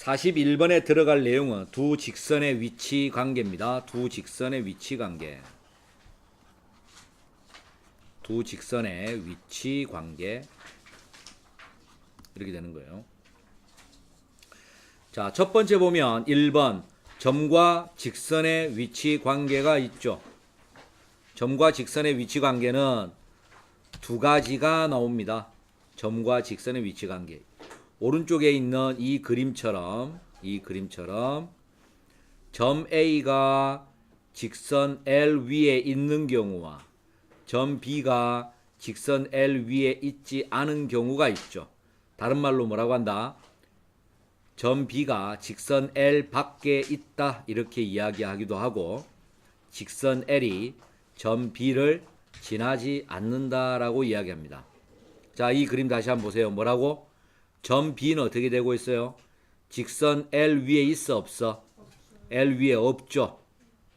41번에 들어갈 내용은 두 직선의 위치 관계입니다. 두 직선의 위치 관계. 두 직선의 위치 관계. 이렇게 되는 거예요. 자, 첫 번째 보면 1번 점과 직선의 위치 관계가 있죠. 점과 직선의 위치 관계는 두 가지가 나옵니다. 점과 직선의 위치 관계. 오른쪽에 있는 이 그림처럼 이 그림처럼 점 A가 직선 L 위에 있는 경우와 점 B가 직선 L 위에 있지 않은 경우가 있죠. 다른 말로 뭐라고 한다? 점 B가 직선 L 밖에 있다 이렇게 이야기하기도 하고 직선 L이 점 B를 지나지 않는다라고 이야기합니다. 자, 이 그림 다시 한번 보세요. 뭐라고? 점 B는 어떻게 되고 있어요? 직선 L 위에 있어 없어? L 위에 없죠.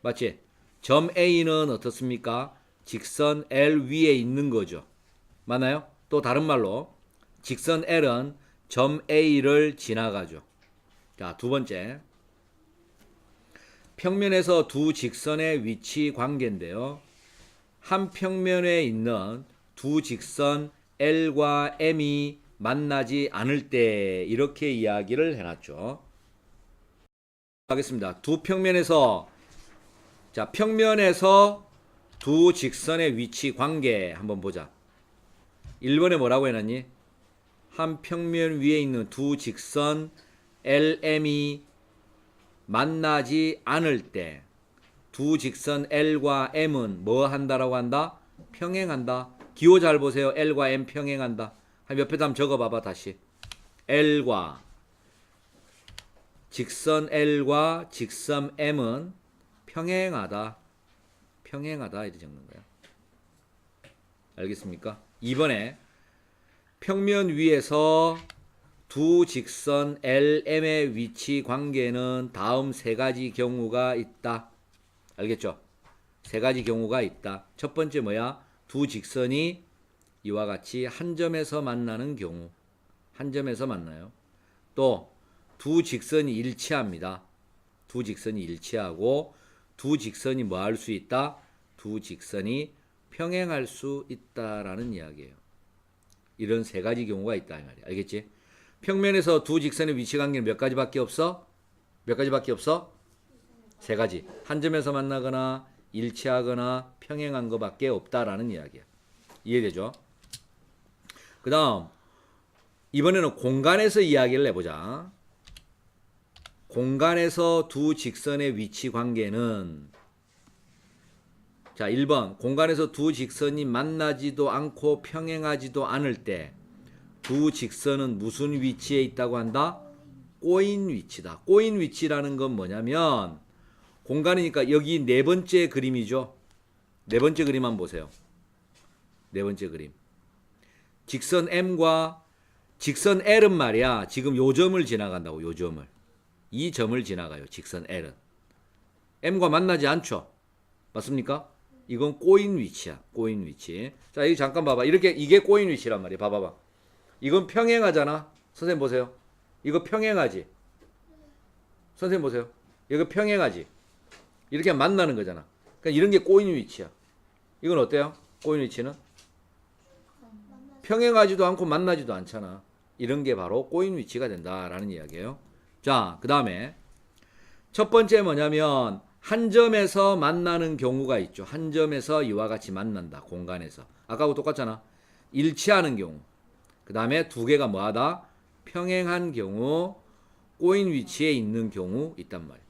맞지? 점 A는 어떻습니까? 직선 L 위에 있는 거죠. 맞나요? 또 다른 말로 직선 L은 점 A를 지나가죠. 자, 두 번째. 평면에서 두 직선의 위치 관계인데요. 한 평면에 있는 두 직선 L과 M이 만나지 않을 때 이렇게 이야기를 해놨죠. 하겠습니다. 두 평면에서 자 평면에서 두 직선의 위치 관계 한번 보자. 1번에 뭐라고 해놨니? 한 평면 위에 있는 두 직선 LM이 만나지 않을 때 두 직선 L과 M은 뭐 한다라고 한다? 평행한다. 기호 잘 보세요. L과 M 평행한다. 한 옆에 한번 적어봐봐 다시. L과 직선 L과 직선 M은 평행하다. 평행하다 이렇게 적는 거야. 알겠습니까? 2번에 평면 위에서 두 직선 LM의 위치 관계는 다음 세 가지 경우가 있다. 알겠죠? 세 가지 경우가 있다. 첫 번째 뭐야? 두 직선이 이와 같이 한 점에서 만나는 경우. 한 점에서 만나요. 또 두 직선이 일치합니다. 두 직선이 일치하고 두 직선이 뭐 할 수 있다? 두 직선이 평행할 수 있다라는 이야기예요. 이런 세 가지 경우가 있다 이 말이야. 알겠지? 평면에서 두 직선의 위치 관계는 몇 가지밖에 없어? 몇 가지밖에 없어? 세 가지. 한 점에서 만나거나 일치하거나 평행한 것밖에 없다라는 이야기야. 이해되죠? 그 다음 이번에는 공간에서 이야기를 해보자. 공간에서 두 직선의 위치 관계는 자, 1번. 공간에서 두 직선이 만나지도 않고 평행하지도 않을 때 두 직선은 무슨 위치에 있다고 한다? 꼬인 위치다. 꼬인 위치라는 건 뭐냐면 공간이니까 여기 네 번째 그림이죠. 네 번째 그림 한번 보세요. 네 번째 그림. 직선 M과 직선 L은 말이야. 지금 요 점을 지나간다고. 요 점을. 이 점을 지나가요. 직선 L은. M과 만나지 않죠. 맞습니까? 이건 꼬인 위치야. 꼬인 위치. 자, 여기 잠깐 봐봐. 이렇게 이게 꼬인 위치란 말이야. 봐봐봐. 이건 평행하잖아. 선생님 보세요. 이거 평행하지. 선생님 보세요. 이거 평행하지. 이렇게 만나는 거잖아. 그러니까 이런 게 꼬인 위치야. 이건 어때요? 꼬인 위치는? 평행하지도 않고 만나지도 않잖아. 이런 게 바로 꼬인 위치가 된다라는 이야기예요. 자, 그 다음에 첫 번째 뭐냐면 한 점에서 만나는 경우가 있죠. 한 점에서 이와 같이 만난다. 공간에서. 아까하고 똑같잖아. 일치하는 경우. 그 다음에 두 개가 뭐하다? 평행한 경우, 꼬인 위치에 있는 경우 있단 말이야.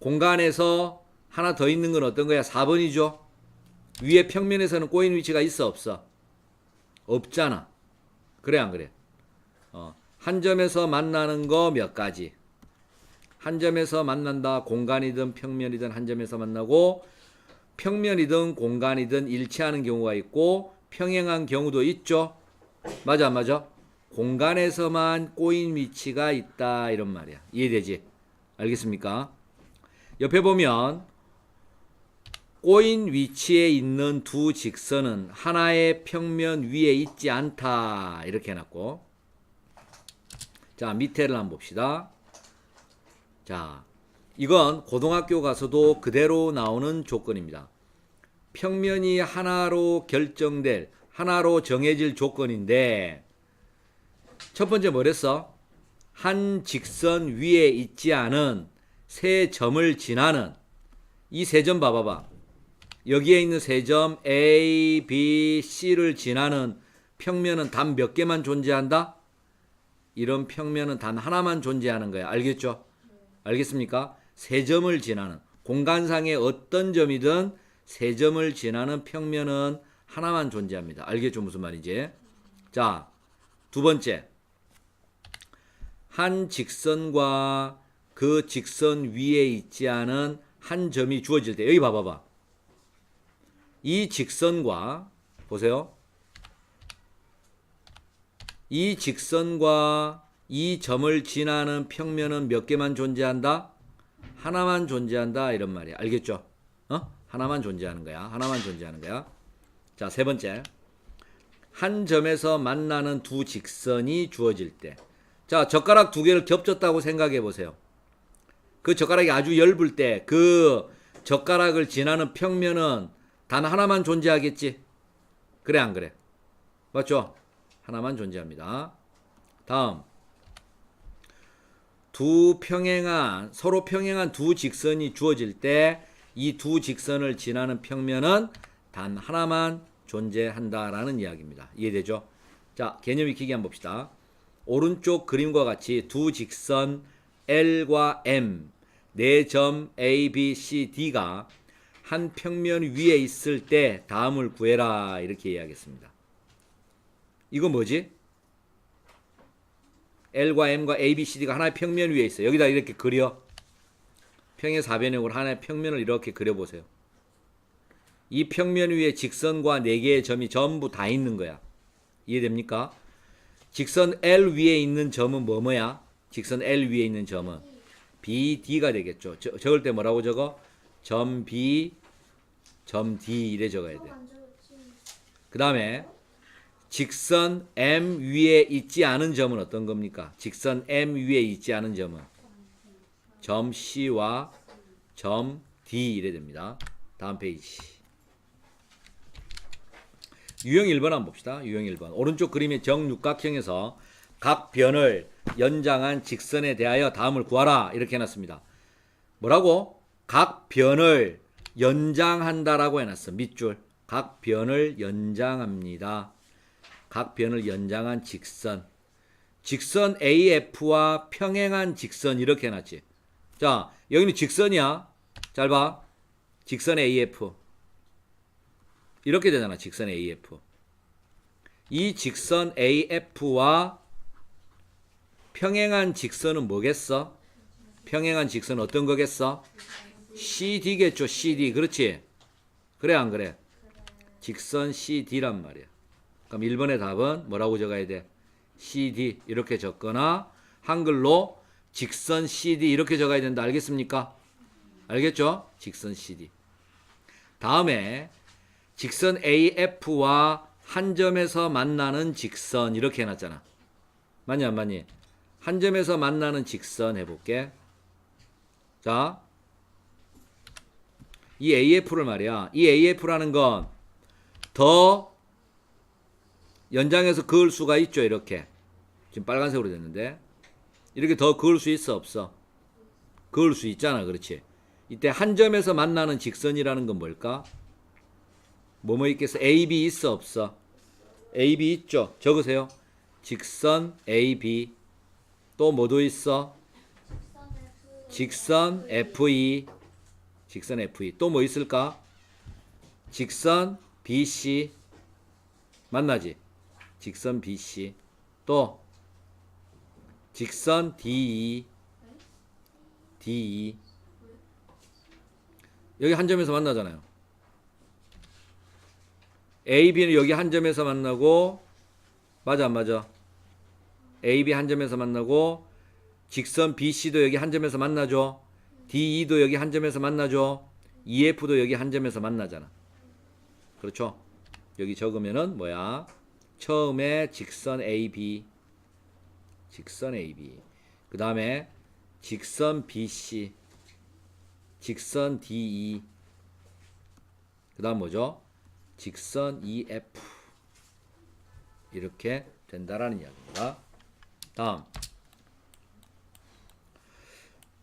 공간에서 하나 더 있는 건 어떤 거야? 4번이죠. 위에 평면에서는 꼬인 위치가 있어 없어? 없잖아. 그래 안 그래? 어, 한 점에서 만나는 거 몇 가지. 한 점에서 만난다. 공간이든 평면이든 한 점에서 만나고 평면이든 공간이든 일치하는 경우가 있고 평행한 경우도 있죠. 맞아, 안 맞아? 공간에서만 꼬인 위치가 있다 이런 말이야. 이해되지? 알겠습니까? 옆에 보면 꼬인 위치에 있는 두 직선은 하나의 평면 위에 있지 않다 이렇게 해놨고 자 밑에를 한번 봅시다. 자, 이건 고등학교 가서도 그대로 나오는 조건입니다. 평면이 하나로 결정될, 하나로 정해질 조건인데, 첫 번째 뭐랬어? 한 직선 위에 있지 않은 세 점을 지나는 이 세 점 봐봐봐. 여기에 있는 세 점 A, B, C를 지나는 평면은 단 몇 개만 존재한다? 이런 평면은 단 하나만 존재하는 거야. 알겠죠? 알겠습니까? 세 점을 지나는 공간상의 어떤 점이든 세 점을 지나는 평면은 하나만 존재합니다. 알겠죠? 무슨 말인지? 자, 두 번째. 한 직선과 그 직선 위에 있지 않은 한 점이 주어질 때 여기 봐봐봐. 이 직선과 보세요. 이 직선과 이 점을 지나는 평면은 몇 개만 존재한다? 하나만 존재한다 이런 말이야. 알겠죠? 어? 하나만 존재하는 거야. 하나만 존재하는 거야. 자, 세 번째. 한 점에서 만나는 두 직선이 주어질 때. 자, 젓가락 두 개를 겹쳤다고 생각해 보세요. 그 젓가락이 아주 엷을 때 그 젓가락을 지나는 평면은 단 하나만 존재하겠지? 그래 안 그래? 맞죠? 하나만 존재합니다. 다음. 두 평행한 서로 평행한 두 직선이 주어질 때 이 두 직선을 지나는 평면은 단 하나만 존재한다라는 이야기입니다. 이해되죠? 자, 개념 익히기 한번 봅시다. 오른쪽 그림과 같이 두 직선 L과 M 네 점 A, B, C, D가 한 평면 위에 있을 때 다음을 구해라 이렇게 이야기했습니다. 이거 뭐지? L과 M과 A, B, C, D가 하나의 평면 위에 있어요. 여기다 이렇게 그려. 평의 사변형으로 하나의 평면을 이렇게 그려보세요. 이 평면 위에 직선과 네 개의 점이 전부 다 있는 거야. 이해됩니까? 직선 L 위에 있는 점은 뭐 뭐야? 직선 L 위에 있는 점은 BD가 되겠죠. 저, 적을 때 뭐라고 적어? 점 B, 점 D 이래 적어야 돼. 그 다음에 직선 M 위에 있지 않은 점은 어떤 겁니까? 직선 M 위에 있지 않은 점은 점 C와 점 D 이래 됩니다. 다음 페이지. 유형 1번 한번 봅시다. 유형 1번. 오른쪽 그림의 정육각형에서 각 변을 연장한 직선에 대하여 다음을 구하라. 이렇게 해놨습니다. 뭐라고? 각 변을 연장한다라고 해놨어. 밑줄. 각 변을 연장합니다. 각 변을 연장한 직선. 직선 AF와 평행한 직선 이렇게 해놨지. 자, 여기는 직선이야. 잘 봐. 직선 AF. 이렇게 되잖아. 직선 AF. 이 직선 AF와 평행한 직선은 뭐겠어? 평행한 직선은 어떤 거겠어? CD겠죠. CD. 그렇지? 그래 안 그래? 직선 CD란 말이야. 그럼 1번의 답은 뭐라고 적어야 돼? CD 이렇게 적거나 한글로 직선 CD 이렇게 적어야 된다. 알겠습니까? 알겠죠? 직선 CD. 다음에 직선 AF와 한 점에서 만나는 직선 이렇게 해놨잖아. 맞니 안 맞니? 한 점에서 만나는 직선 해볼게. 자, 이 AF를 말이야. 이 AF라는 건 더 연장해서 그을 수가 있죠. 이렇게. 지금 빨간색으로 됐는데. 이렇게 더 그을 수 있어 없어? 그을 수 있잖아. 그렇지? 이때 한 점에서 만나는 직선이라는 건 뭘까? 뭐뭐 있겠어? AB 있어 없어? AB 있죠. 적으세요. 직선 AB 또 뭐도 있어? 직선 FE 직선 FE 또 뭐 있을까? 직선 BC 만나지? 직선 BC 또 직선 DE DE 여기 한 점에서 만나잖아요. A, B는 여기 한 점에서 만나고 맞아 안 맞아? A, B 한 점에서 만나고 직선 BC도 여기 한 점에서 만나죠. DE도 여기 한 점에서 만나죠. EF도 여기 한 점에서 만나잖아. 그렇죠? 여기 적으면은 뭐야? 처음에 직선 AB 직선 AB 그 다음에 직선 BC, 직선 DE, 그 다음 뭐죠? 직선 EF. 이렇게 된다라는 이야기입니다. 다음.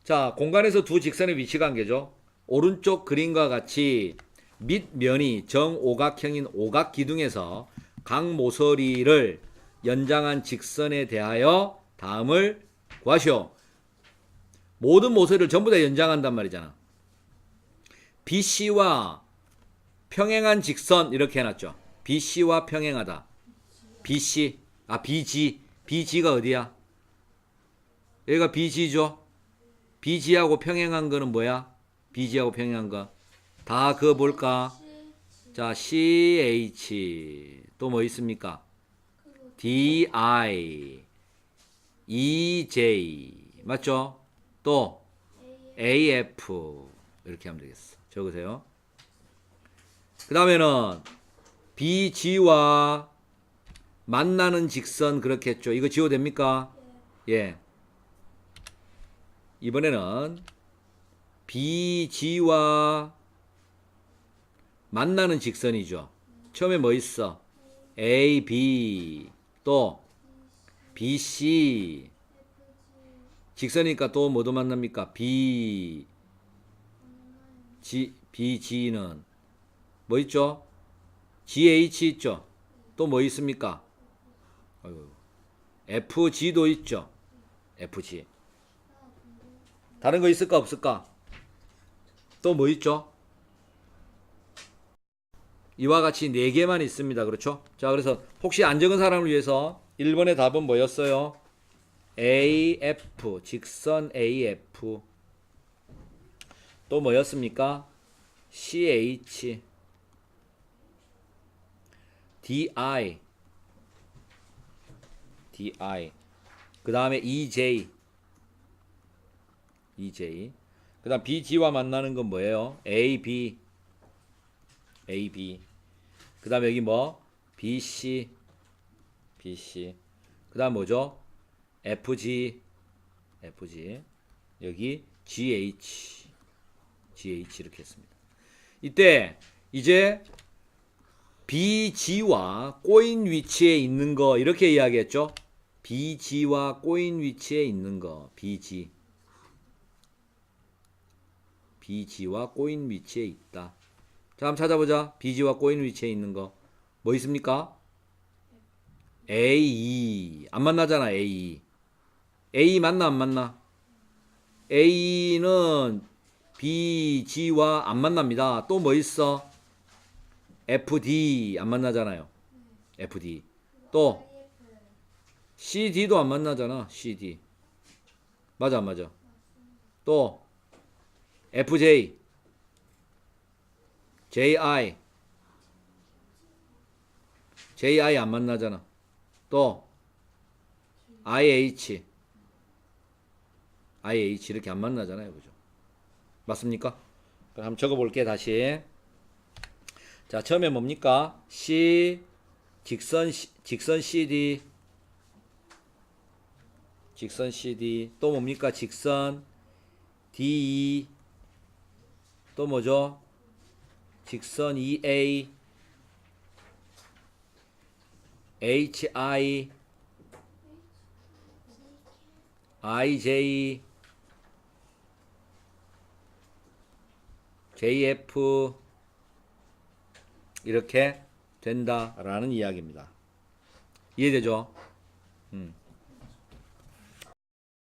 자, 공간에서 두 직선의 위치 관계죠. 오른쪽 그림과 같이 밑면이 정오각형인 오각 기둥에서 각 모서리를 연장한 직선에 대하여 다음을 구하시오. 모든 모서리를 전부 다 연장한단 말이잖아. BC와 평행한 직선 이렇게 해놨죠. BC와 평행하다. BC 아 BG BG가 어디야? 여기가 BG죠. BG하고 평행한 거는 뭐야? BG하고 평행한 거. 다 그거 뭘까? 자, CH 또 뭐 있습니까? DI EJ 맞죠? 또 AF 이렇게 하면 되겠어. 적으세요. 그 다음에는 BG와 만나는 직선 그렇게 했죠. 이거 지워 됩니까? 예. 이번에는 BG와 만나는 직선이죠. 처음에 뭐 있어? A, B, 또 BC. 직선이니까 또 뭐도 만납니까? B, G, BG는 뭐 있죠? GH 있죠? 또 뭐 있습니까? FG도 있죠? FG. 다른 거 있을까 없을까? 또 뭐 있죠? 이와 같이 네 개만 있습니다. 그렇죠? 자, 그래서 혹시 안 적은 사람을 위해서 1번의 답은 뭐였어요? AF, 직선 AF. 또 뭐였습니까? CH, DI, DI. 그 다음에 EJ, EJ. 그 다음 BG와 만나는 건 뭐예요? AB, AB. 그 다음에 여기 뭐? BC, BC. 그 다음 뭐죠? FG, FG. 여기 GH, GH 이렇게 했습니다. 이때 이제 BG와 꼬인 위치에 있는 거 이렇게 이야기했죠? BG와 꼬인 위치에 있는 거 BG. BG와 꼬인 위치에 있다. 자, 한번 찾아보자. BG와 꼬인 위치에 있는 거. 뭐 있습니까? A. 안 만나잖아, A. A 만나, 안 만나? A는 BG와 안 만납니다. 또 뭐 있어? FD. 안 만나잖아요. FD. 또 CD도 안 만나잖아, CD. 맞아, 안 맞아? 또 FJ. JI. JI 안 만나잖아. 또 IH. IH 이렇게 안 만나잖아요. 그죠? 맞습니까? 그럼 한번 적어 볼게 다시. 자, 처음에 뭡니까? C 직선 직선 CD 직선 CD 또 뭡니까? 직선 DE 또 뭐죠? 직선 EA HI IJ JF 이렇게 된다라는 이야기입니다. 이해되죠? 음.